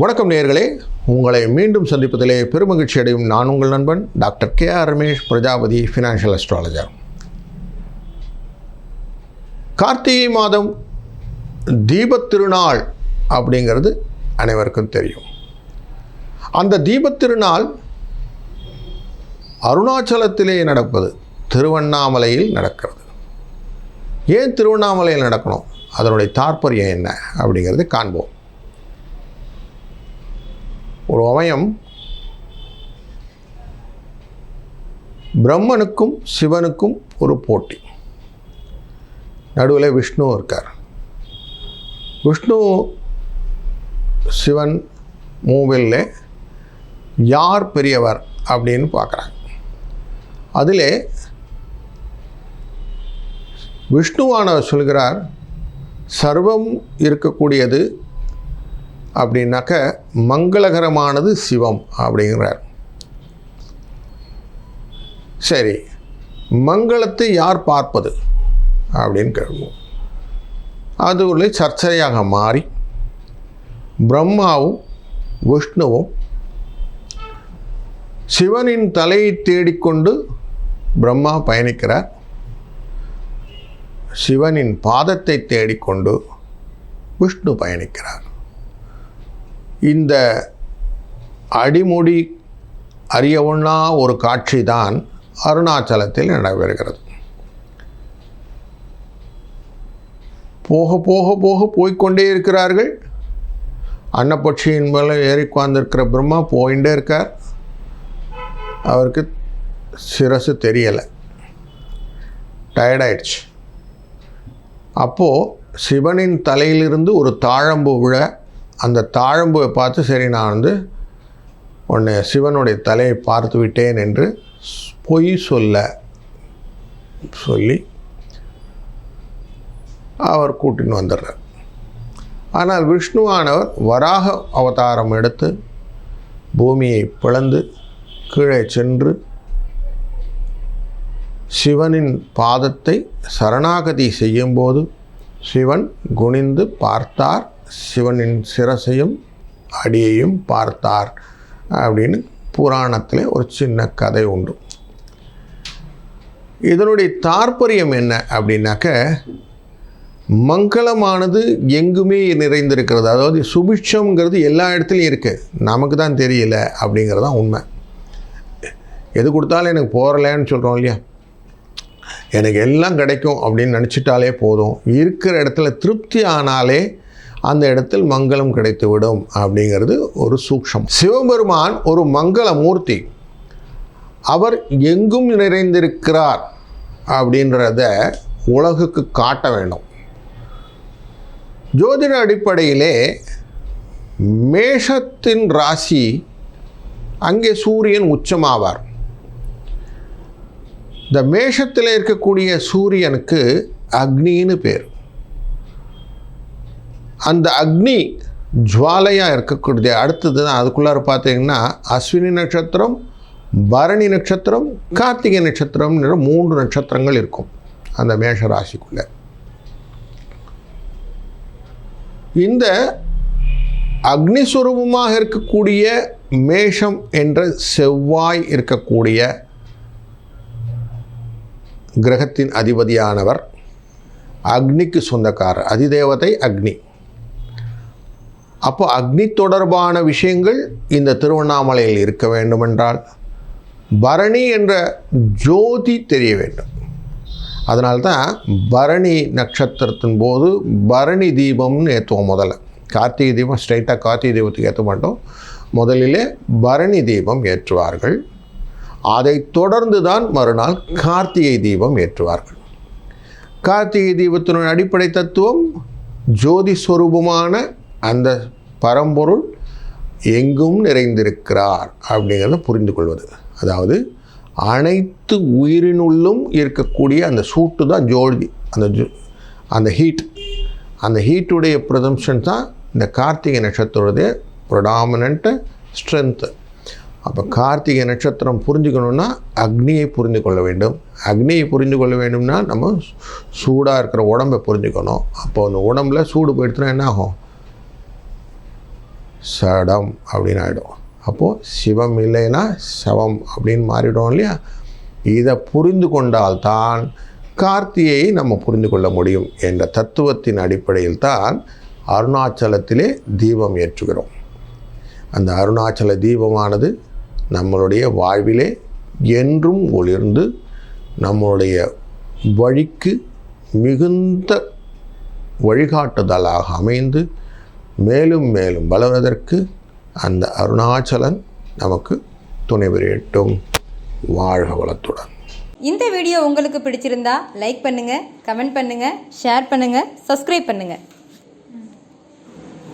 வணக்கம் நேர்களே உங்களை மீண்டும் சந்திப்பதிலே பெருமகிழ்ச்சி அடையும் நான் உங்கள் நண்பன் doctor K R Ramesh Prajapati financial astrologer Karthigai மாதம் தீபத் திருநாள் அப்படிங்கிறது அனைவருக்கும் தெரியும். அந்த தீபத் திருநாள் அருணாச்சலத்திலே நடப்பது திருவண்ணாமலையில் நடக்கிறது. ஏன் திருவண்ணாமலையில் நடக்கணும்? அதனுடைய தாற்பயம் என்ன அப்படிங்கிறது காண்போம். ஒரு அவயம் பிரம்மனுக்கும் சிவனுக்கும் ஒரு போட்டி. நடுவில் விஷ்ணு இருக்கார். விஷ்ணு சிவன் மூவில்ல யார் பெரியவர் அப்படின்னு பார்க்குறாங்க. அதிலே விஷ்ணுவானவர் சொல்கிறார் சர்வம் இருக்கக்கூடியது அப்படின்னாக்க மங்களகரமானது சிவம் அப்படிங்கிறார். சரி மங்களத்தை யார் பார்ப்பது அப்படின்னு கேள்வோம் அது ஒரு சர்ச்சையாக மாறி பிரம்மாவும் விஷ்ணுவும் சிவனின் தலையை தேடிக்கொண்டு பிரம்மா பயணிக்கிறார். சிவனின் பாதத்தை தேடிக்கொண்டு விஷ்ணு பயணிக்கிறார். இந்த அடிமுடி அறிய ஒன்றா ஒரு காட்சி தான் அருணாச்சலத்தில் நடைபெறுகிறது. போக போக போக போய்க்கொண்டே இருக்கிறார்கள். அன்னப்பட்சியின் மேலே ஏறி உட்கார்ந்திருக்கிற பிரம்மா போயிட்டே இருக்கார். அவருக்கு சிரசு தெரியலை. டயர்டாயிடுச்சு. அப்போது சிவனின் தலையிலிருந்து ஒரு தாழம்பு விழ அந்த தாழம்புவை பார்த்து சரி நான் வந்து உன்னை சிவனுடைய தலையை பார்த்து விட்டேன் என்று பொய் சொல்ல சொல்லி அவர் கூட்டின்னு வந்துடுறார். ஆனால் விஷ்ணுவானவர் வராக அவதாரம் எடுத்து பூமியை பிளந்து கீழே சென்று சிவனின் பாதத்தை சரணாகதி செய்யும்போது சிவன் குனிந்து பார்த்தார். சிவனின் சிரசையும் அடியையும் பார்த்தார் அப்படின்னு புராணத்தில் ஒரு சின்ன கதை உண்டு. இதனுடைய தாற்பயம் என்ன அப்படின்னாக்க மங்களமானது எங்குமே நிறைந்திருக்கிறது. அதாவது சுபிட்சம்ங்கிறது எல்லா இடத்துலையும் இருக்குது நமக்கு தான் தெரியல அப்படிங்கிறது தான் உண்மை. எது கொடுத்தாலும் எனக்கு போகலன்னு சொல்கிறோம் இல்லையா? எனக்கு எல்லாம் கிடைக்கும் அப்படின்னு நினச்சிட்டாலே போதும். இருக்கிற இடத்துல திருப்தி ஆனாலே அந்த இடத்தில் மங்களம் கிடைத்துவிடும் அப்படிங்கிறது ஒரு சூக்ஷம். சிவபெருமான் ஒரு மங்கள மூர்த்தி அவர் எங்கும் நிறைந்திருக்கிறார் அப்படின்றத உலகுக்கு காட்ட வேண்டும். ஜோதிட அடிப்படையிலே மேஷத்தின் ராசி அங்கே சூரியன் உச்சமாவார். இந்த மேஷத்தில் இருக்கக்கூடிய சூரியனுக்கு அக்னின்னு பேர். அந்த அக்னி ஜுவாலையாக இருக்கக்கூடிய அடுத்தது தான் அதுக்குள்ளார பார்த்தீங்கன்னா அஸ்வினி நட்சத்திரம் பரணி நட்சத்திரம் கார்த்திகை நட்சத்திரம் மூன்று நட்சத்திரங்கள் இருக்கும் அந்த மேஷ ராசிக்குள்ளே. இந்த அக்னிஸ்வரூபமாக இருக்கக்கூடிய மேஷம் என்ற செவ்வாய் இருக்கக்கூடிய கிரகத்தின் அதிபதியானவர் அக்னிக்கு சொந்தக்காரர் அதிதேவதை அக்னி. அப்போ அக்னி தொடர்பான விஷயங்கள் இந்த திருவண்ணாமலையில் இருக்க வேண்டுமென்றால் பரணி என்ற ஜோதி தெரிய வேண்டும். அதனால்தான் பரணி நட்சத்திரத்தின் போது பரணி தீபம்னு ஏற்றுவோம் முதல்ல. கார்த்திகை தீபம் ஸ்ட்ரைட்டாக கார்த்திகை தீபத்துக்கு ஏற்ற மாட்டோம். முதலிலே பரணி தீபம் ஏற்றுவார்கள். அதை தொடர்ந்து தான் மறுநாள் கார்த்திகை தீபம் ஏற்றுவார்கள். கார்த்திகை தீபத்தினுடைய அடிப்படை தத்துவம் ஜோதி ஸ்வரூபமான அந்த பரம்பொருள் எங்கும் நிறைந்திருக்கிறார் அப்படிங்கிறத புரிந்து கொள்வது அதாவது அனைத்து உயிரினுள்ளும் இருக்கக்கூடிய அந்த சூட்டு தான் ஜோதி அந்த அந்த ஹீட். அந்த ஹீட்டுடைய ப்ரதம்ஷன் தான் இந்த கார்த்திகை நட்சத்திரத்துடைய ப்ரொடாமினண்ட்டு ஸ்ட்ரென்த்து அப்போ கார்த்திகை நட்சத்திரம் புரிஞ்சுக்கணுன்னா அக்னியை புரிந்து கொள்ள வேண்டும். அக்னியை புரிந்து கொள்ள வேண்டும்னா நம்ம சூடாக இருக்கிற உடம்பை புரிஞ்சுக்கணும். அப்போ அந்த உடம்புல சூடு போயிடுச்சுன்னா என்ன ஆகும்? சடம் அப்படின்னு ஆகிடும் அப்போது சிவம் இல்லைன்னா சவம் அப்படின்னு மாறிடும் இல்லையா? இதை புரிந்து கொண்டால்தான் கார்த்தியை நம்ம புரிந்து கொள்ள முடியும் என்ற தத்துவத்தின் அடிப்படையில் தான் அருணாச்சலத்திலே தீபம் ஏற்றுகிறோம். அந்த அருணாச்சல தீபமானது நம்மளுடைய வாழ்விலே என்றும் ஒளிர்ந்து நம்மளுடைய வழிக்கு மிகுந்த வழிகாட்டுதலாக அமைந்து மேலும் மேலும் வளர்வதற்கு அந்த அருணாச்சலன் நமக்கு துணை புரியட்டும். வாழ்க வளத்துடன். இந்த வீடியோ உங்களுக்கு பிடிச்சிருந்தா லைக் பண்ணுங்கள் கமெண்ட் பண்ணுங்கள் ஷேர் பண்ணுங்கள் சப்ஸ்கிரைப் பண்ணுங்கள்